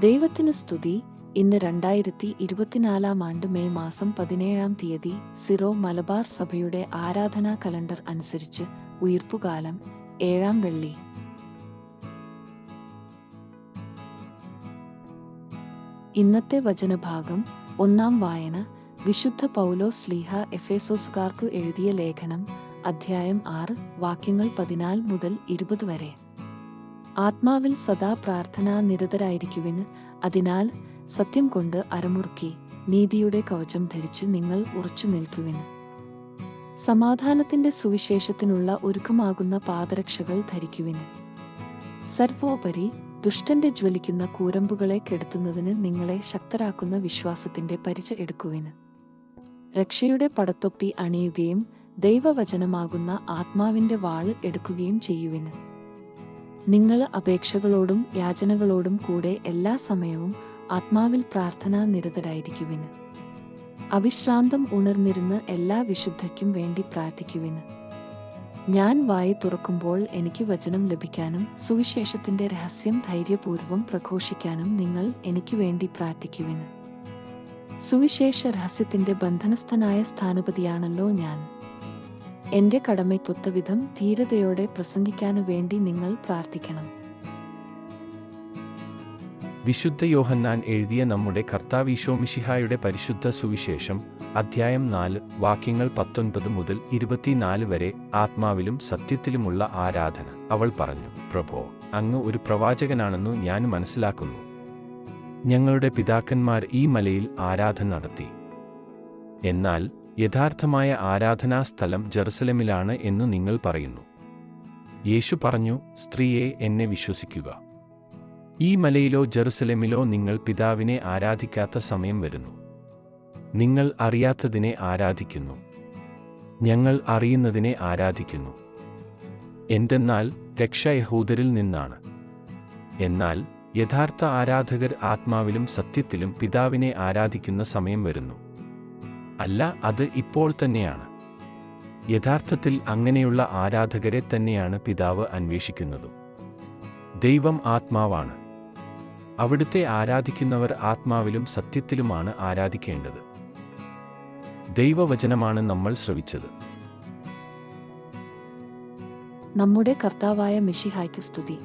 ദൈവത്തിന് സ്തുതി. ഇന്ന് രണ്ടായിരത്തി ഇരുപത്തിനാലാം ആണ്ട് മെയ് മാസം പതിനേഴാം തീയതി സിറോ മലബാർ സഭയുടെ ആരാധനാ കലണ്ടർ അനുസരിച്ച് ഉയർപ്പുകാലം ഏഴാം വെള്ളി. ഇന്നത്തെ വചനഭാഗം ഒന്നാം വായന. വിശുദ്ധ പൗലോ സ്ലീഹ എഫേസോസുകാർക്കു എഴുതിയ ലേഖനം അധ്യായം ആറ് വാക്യങ്ങൾ പതിനാല് മുതൽ ഇരുപത് വരെ. ആത്മാവിൽ സദാ പ്രാർത്ഥന നിരതരായിരിക്കുവിന് അതിനാൽ സത്യം കൊണ്ട് അരമുറുക്കി നീതിയുടെ കവചം ധരിച്ച് നിങ്ങൾ ഉറച്ചു നിൽക്കുവിന് സമാധാനത്തിന്റെ സുവിശേഷത്തിനുള്ള ഒരുക്കമാകുന്ന പാദരക്ഷകൾ ധരിക്കുവിന് സർവോപരി ദുഷ്ടന്റെ ജ്വലിക്കുന്ന കൂരമ്പുകളെ കെടുത്തുന്നതിന് നിങ്ങളെ ശക്തരാക്കുന്ന വിശ്വാസത്തിന്റെ പരിച എടുക്കുവിന് രക്ഷയുടെ പടത്തൊപ്പി അണിയുകയും ദൈവവചനമാകുന്ന ആത്മാവിന്റെ വാൾ എടുക്കുകയും ചെയ്യുവിന് നിങ്ങൾ അപേക്ഷകളോടും യാചനകളോടും കൂടെ എല്ലാ സമയവും ആത്മാവിൽ പ്രാർത്ഥനാ നിരതരായിരിക്കുവിന് അവിശ്രാന്തം ഉണർന്നിരുന്ന് എല്ലാ വിശുദ്ധയ്ക്കും വേണ്ടി പ്രാർത്ഥിക്കുവിന്. ഞാൻ വായി തുറക്കുമ്പോൾ എനിക്ക് വചനം ലഭിക്കാനും സുവിശേഷത്തിന്റെ രഹസ്യം ധൈര്യപൂർവം പ്രഘോഷിക്കാനും നിങ്ങൾ എനിക്ക് വേണ്ടി പ്രാർത്ഥിക്കുവിന്. സുവിശേഷ രഹസ്യത്തിന്റെ ബന്ധനസ്ഥനായ സ്ഥാനപതിയാണല്ലോ ഞാൻ. എന്റെ കടമയ്ക്കൊത്ത വിധം ധീരതയോടെ പ്രസംഗിക്കാനു വേണ്ടി നിങ്ങൾ പ്രാർത്ഥിക്കണം. വിശുദ്ധ യോഹന്നാൻ എഴുതിയ നമ്മുടെ കർത്താവീശോമിഷിഹായുടെ പരിശുദ്ധ സുവിശേഷം അധ്യായം നാല് വാക്യങ്ങൾ പത്തൊൻപത് മുതൽ ഇരുപത്തിനാല് വരെ ആത്മാവിലും സത്യത്തിലുമുള്ള ആരാധന. അവൾ പറഞ്ഞു പ്രഭോ അങ്ങ് ഒരു പ്രവാചകനാണെന്നു ഞാൻ മനസ്സിലാക്കുന്നു. ഞങ്ങളുടെ പിതാക്കന്മാർ ഈ മലയിൽ ആരാധന നടത്തി. എന്നാൽ യഥാർത്ഥമായ ആരാധനാ സ്ഥലം ജെറുസലമിലാണ് എന്നു നിങ്ങൾ പറയുന്നു. യേശു പറഞ്ഞു സ്ത്രീയെ എന്നെ വിശ്വസിക്കുക. ഈ മലയിലോ ജെറുസലേമിലോ നിങ്ങൾ പിതാവിനെ ആരാധിക്കാത്ത സമയം വരുന്നു. നിങ്ങൾ അറിയാത്തതിനെ ആരാധിക്കുന്നു. ഞങ്ങൾ അറിയുന്നതിനെ ആരാധിക്കുന്നു. എന്തെന്നാൽ രക്ഷ യഹൂദരിൽ നിന്നാണ്. എന്നാൽ യഥാർത്ഥ ആരാധകർ ആത്മാവിലും സത്യത്തിലും പിതാവിനെ ആരാധിക്കുന്ന സമയം വരുന്നു. അല്ല അത് ഇപ്പോൾ തന്നെയാണ്. യഥാർത്ഥത്തിൽ അങ്ങനെയുള്ള ആരാധകരെ തന്നെയാണ് പിതാവ് അന്വേഷിക്കുന്നതും. ദൈവം ആത്മാവാണ്. അവിടുത്തെ ആരാധിക്കുന്നവർ ആത്മാവിലും സത്യത്തിലുമാണ് ആരാധിക്കേണ്ടത്. ദൈവവചനമാണ് നമ്മൾ ശ്രവിച്ചത്. നമ്മുടെ കർത്താവായ മിഷിഹായ്ക്ക് സ്തുതി.